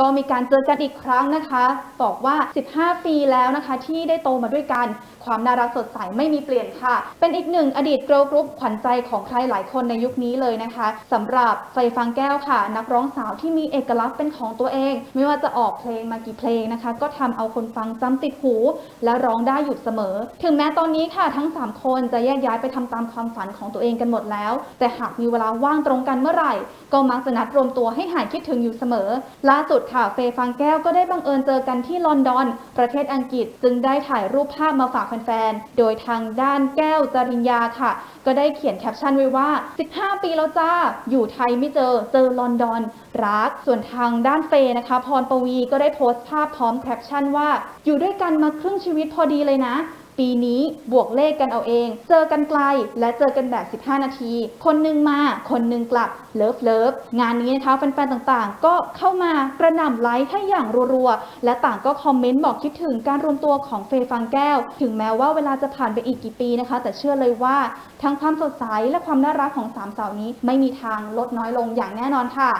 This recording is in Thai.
ก็มีการเจอกันอีกครั้งนะคะบอกว่า 15 ปีแล้วนะคะ ที่ได้โตมาด้วยกัน ความน่ารักสดใสไม่มีเปลี่ยนค่ะ เป็นอีกหนึ่งอดีตเกิร์ลกรุ๊ปขวัญใจของใครหลายคนในยุคนี้เลยนะคะสำหรับไฟฟังแก้วค่ะ นักร้องสาวที่มีเอกลักษณ์เป็นของตัวเอง ไม่ว่าจะออกเพลงมากี่เพลงนะคะ ก็ทำเอาคนฟังจำติดหู และร้องได้อยู่เสมอ ถึงแม้ตอนนี้ค่ะทั้ง 3 คนจะแยกย้ายไปทำตามความฝันของตัวเองกันหมดแล้ว แต่หากมีเวลาว่างตรงกันเมื่อไหร่ ก็มักจะนัดรวมตัวให้หายคิดถึงอยู่เสมอ ล่าสุดค่ะ เฟย์ฟังแก้วก็ได้บังเอิญเจอกันที่ลอนดอน ประเทศอังกฤษจึงได้ถ่ายรูปภาพมาฝากแฟนๆ โดยทางด้านแก้วจริญญาค่ะ ก็ได้เขียนแคปชั่นไว้ว่า 15 ปีแล้วจ้า อยู่ไทยไม่เจอ เจอลอนดอน รัก ส่วนทางด้านเฟย์นะคะ พรปวีก็ได้โพสต์ภาพพร้อมแคปชั่นว่า อยู่ด้วยกันมาครึ่งชีวิตพอดีเลยนะ ปีนี้บวกเลขกันเอาเอง เจอกันไกลและเจอกันแบบ 15 นาที คนหนึ่งมา คนหนึ่งกลับ เลิฟเลิฟงานนี้นะคะแฟนๆต่างๆ ก็เข้ามากระหน่ำไลค์ให้อย่างรัวๆ และต่างก็คอมเมนต์บอกคิดถึงการรวมตัวของเฟย์ฟังแก้ว ถึงแม้ว่าเวลาจะผ่านไปอีกกี่ปีนะคะ แต่เชื่อเลยว่าทั้งความสดใสและความน่ารักของสามสาวนี้ไม่มีทางลดน้อยลงอย่างแน่นอนค่ะ